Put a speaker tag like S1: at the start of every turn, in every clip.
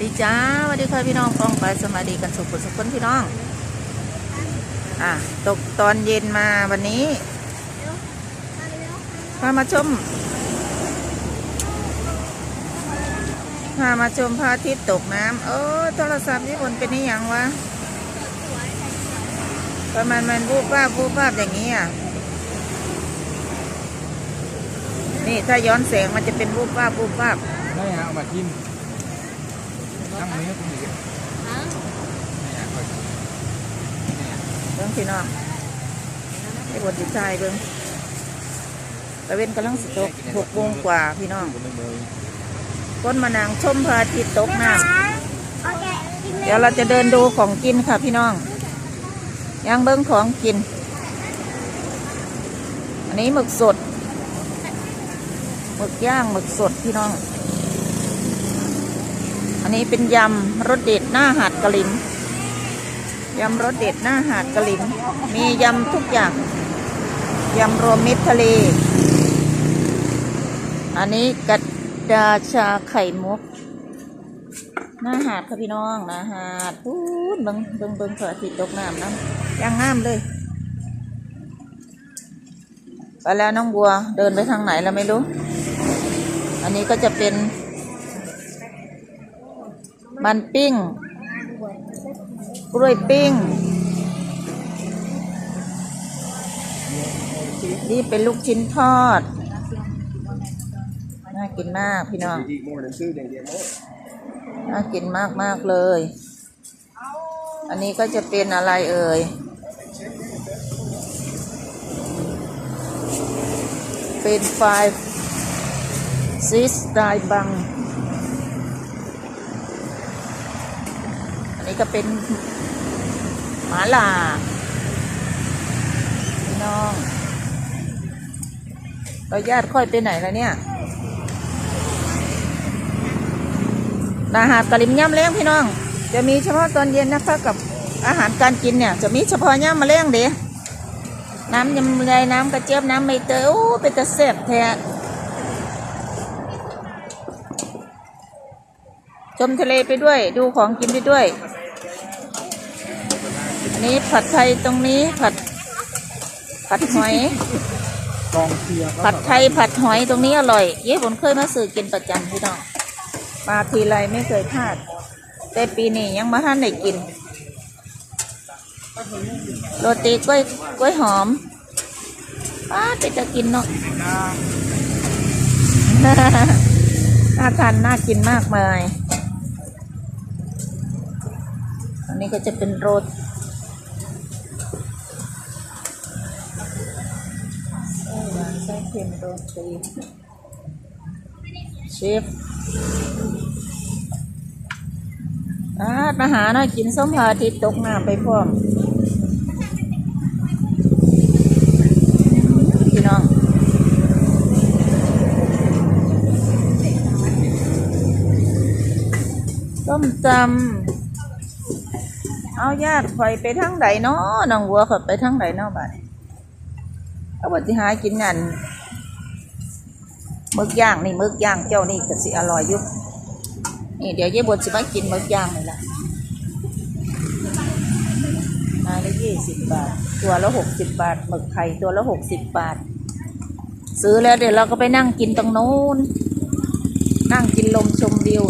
S1: ดีจ้าสวัสดีค่ะพี่น้องกองไปสมาดีกันสุขสุขคนพี่น้อง อะตกตอนเย็นมาวันนี้พามาชมพามาชมพระอาทิตย์ตกน้ำเออโทรศัพท์ญี่ปุ่นเป็นนี่ยังวะประมาณมันบูบภาพบูบภาพอย่างนี้อะนี่ถ้าย้อนแสงมันจะเป็นบูบภาพบูบภาพ
S2: ได้ฮะเอามาทิม ตั้งนี้ก็คงอีกนี่ฮะก็นี่ฮะ
S1: เบิ้งพี่น้องไอ้บทจิตใจเบิ้งตะเวนกำลังสิตกหกโมงกว่าพี่น้อง
S2: ก็ไม่เมย
S1: ก้นมานางชมพระอาทิตย์ตกน้ำเดี๋ยวเราจะเดินดูของกินค่ะพี่น้องยังเบิ้งของกิน อันนี้หมึกสดหมึกย่างหมึกสดพี่น้อง อันนี้เป็นยำรสเด็ดหน้าหาดกะลิมยำรสเด็ดหน้าหาดกะลิมมียำทุกอย่างยำรวมมิตรทะเล อันนี้กัดดาชาไข่มุก หน้าหาดค่ะพี่น้องหน้าหาดพูดเบิงเบิงเบิงพระอาทิตย์ตกน้ำน้ำยังงามเลยไปแล้วน้องบัวเดินไปทางไหนแล้วไม่รู้ อันนี้ก็จะเป็น มันปิ้ง กล้วยปิ้ง นี่เป็นลูกชิ้นทอด น่ากินมากพี่น้อง น่ากินมากมากเลย อันนี้ก็จะเป็นอะไรเอ่ยเป็นไฟซิสไตบัง นนี้ก็เป็นหมาล่าพี่น้องเราญาติค่อยไปไหนแล้วเนี่ยอาหารกะลิมย่ำเลี้ยงพี่น้อง จะมีเฉพาะตอนเย็นนะคะกับอาหารการกินเนี่ย จะมีเฉพาะย่ำมาเลี้ยงเด้น้ำยำไรน้ำกระเจี๊ยบน้ำใบเตยโอ้เป็นตะเสบแท้ชมทะเลไปด้วย ดูของกินไปด้วย นี้ผัดไทยตรงนี้ผัด ผัดหอย
S2: กองเชียร์
S1: ผัดไทยผัดหอยตรงนี้อร่อย เย้ผมเคยมาซื้อกินประจำพี่น้องมาทีไรไม่เคยพลาด แต่ปีนี้ยังมาท่านได้กิน โรตีกล้วยกล้วยหอมป้าไปจะกินเนาะน่าทานน่ากินมากมาย อันนี้ก็จะเป็นโรตไส้หวานไส้เค็ มโรตีเชฟอามาหาหน่อยกินส้มพระอาทิตตกน้ำไปพร้อมพี่น้องส้มตำเอาญาติข่อยไปทางใดเนาะน้องวัวขอยไปทางใดเนาะบัดเอาบัดสิหากินกัน มึกย่างนี่มึกย่างเจ้านี่ก็สิอร่อยยู่นี่เดี๋ยวเย่บดสิมากินมึกย่างนี่ละมาละยี่สิบบาท ตัวละหกสิบบาทหมึกไข่ตัวละหกสิบบาท ซื้อแล้วเดี๋ยวเราก็ไปนั่งกินตรงโน้น นั่งกินลมชมวิว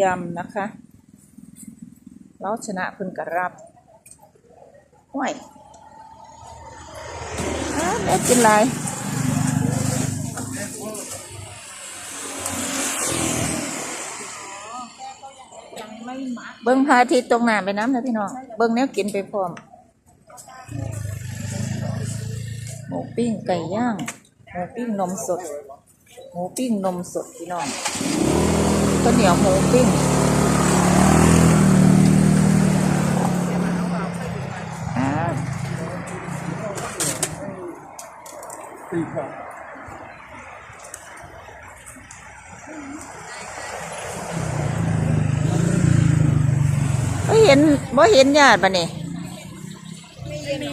S1: ยำนะคะ เราชนะเพิ่นกระรับห่วย อ้าวแล้วกินอะไรเบิ้งพาทิตตรงหน้าไปน้ำนะพี่น้อง เบิ้งแนวกินไปพร้อม หมูปิ้งไก่ย่าง หมูปิ้งนมสด หมูปิ้งนมสดพี่น้องข้าวเหนียวหมูปิ้ง
S2: ตีครับ
S1: เห็นบ่เห็นญาติปะเนี่ย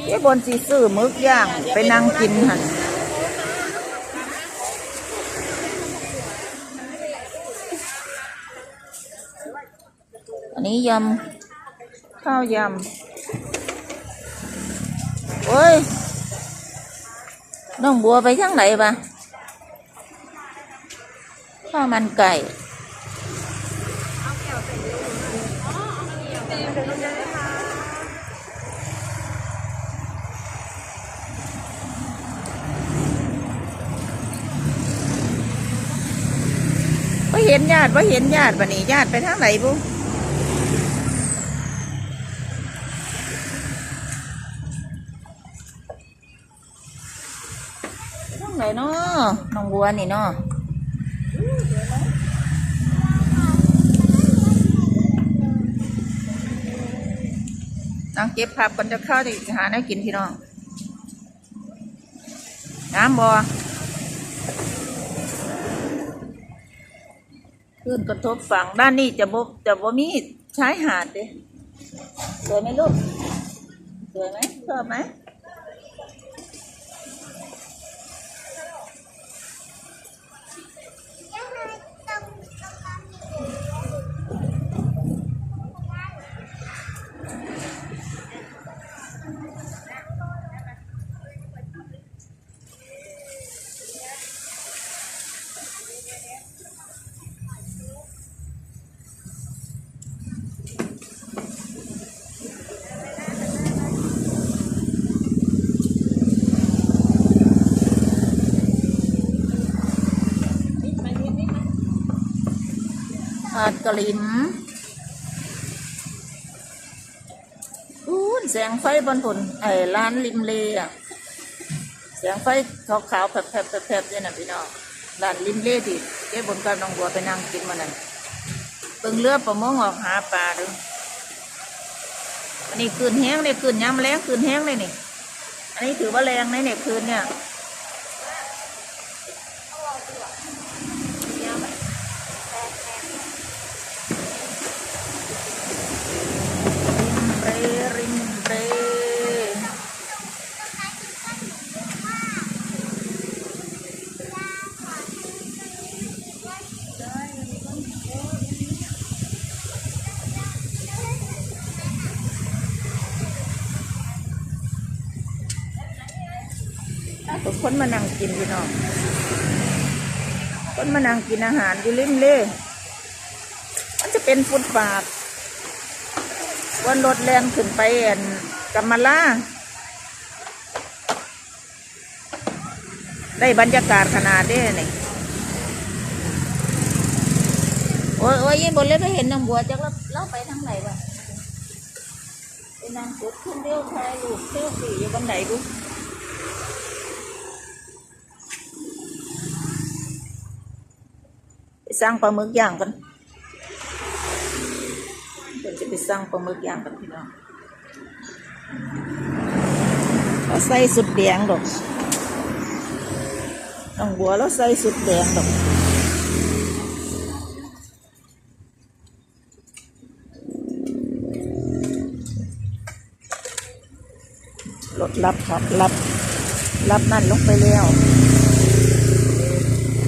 S1: เจ๊บนสีซื้อมึกย่าง ไปนั่งกินหันอันนี้ยำ ข้าวยำเฮ้ย น้องบัวไปทางไหนปะข้าวมันไก่ว่าเห็นญาติว่าเห็นญาติปะนี่ญาติไปทางไหนบุไปทางไหนเนาะน้องบัวนี่เนาะนางเก็บผักกันจะเข้าที่หาแนวกินพี่น้อง น้ำบ่ขึ้นกระทบฝั่งด้านนี้จะบ่จะบ่มีชายหาดเด้สวยไหมลูก สวยไหมชอบไหม หาดกะลิมอู้แสงไฟบนผลไอ้ร้านริมเลอะแสงไฟขาวๆแผลบๆแผลบๆเนี่ยนะพี่น้องร้านริมเลที่เจ๊บนกับน้องบัวไปนั่งกินมานั่นเปิงเรือประมงออกหาปลาดูอันนี้คืนแห้งเลยคืนย้ำแรงคืนแห้งเลยนี่ อันนี้ถือว่าแรงนะเนี่ยคืนเนี่ย ริมเรริมเรทุก คนมานั่งกินพี่น้องคนมานั่งกินอาหารอยู่ริมเล่มันจะเป็นฟุตบาทวันรถแรงขึ้นไปแอนกัมมาล่าได้บรรยากาศขนาดนี้นี่โอ้ยโอ้ยยี่บนเลยไปเห็นนางบัวจักแล้วเล่าไปทางไหนวะไปนางจุดขึ้นเดียวถ่ายรูปเที่ยวสี่อยู่บนไดดูไป สร้างปลาหมึกย่างกันเดี๋ยวจะไปสั่งปลาหมึกย่างกันพี่น้องเราใส่สุดแดงดอกน้องบัวเราใส่สุดแดงดอกรถรับครับรับรับนั่นลงไปแล้ว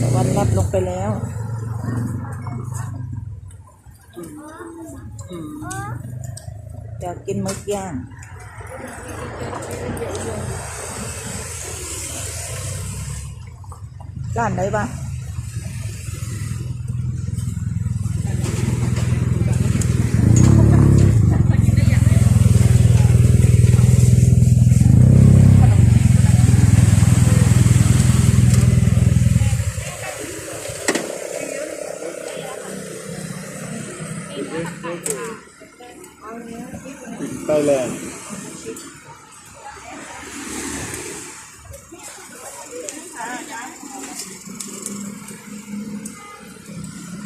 S1: ตะวันรับลงไปแล้ว อยากกินหมึกย่างร้านไหนบ้าง
S2: ไทยแลนด์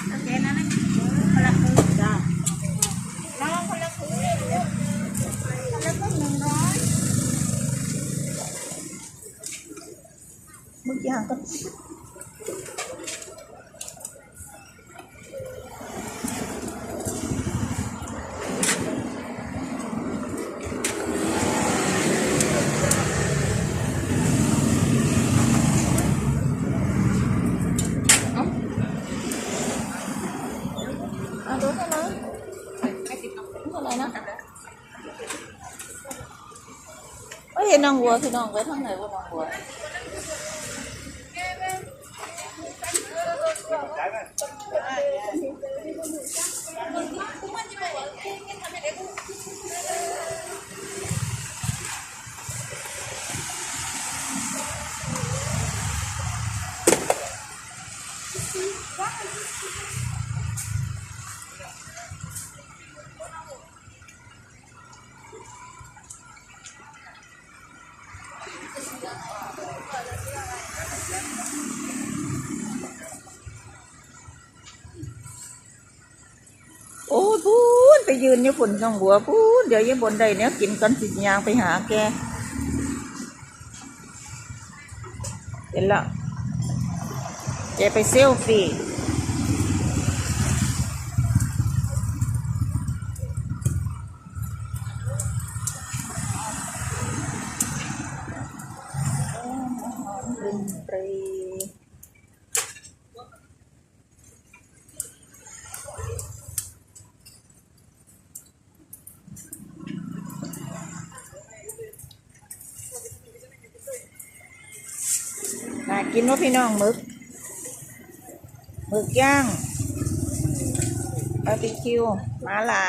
S1: โอเคนะนะคนละคืนจ้าน้องคนละคืนคนละคืนหนึ่งร้อยหมึกย่างก็ น้องวัวพี่น้องไว้ทางไหนว่าน้องวัว ไปยืนอยู่ฝุ่นน้องวัวพูนเดี๋ยวยังบนใดเนี้ยกินกันสิยางไปหาแกเห็นละแกไปเซลฟี่ดนตรี กินว่าพี่น้องหมึกหมึกย่างบาร์บีคิวมาลา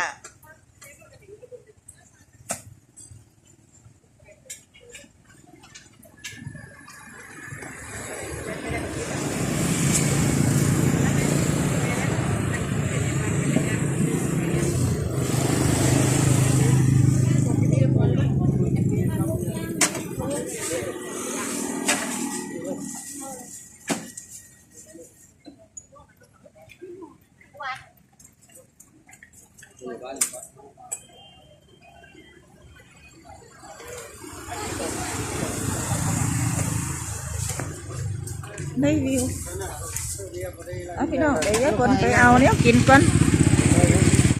S1: ได้วิวเอาพี่น้องเดี๋ยวคนไปเอาเนี้ยกินก่อน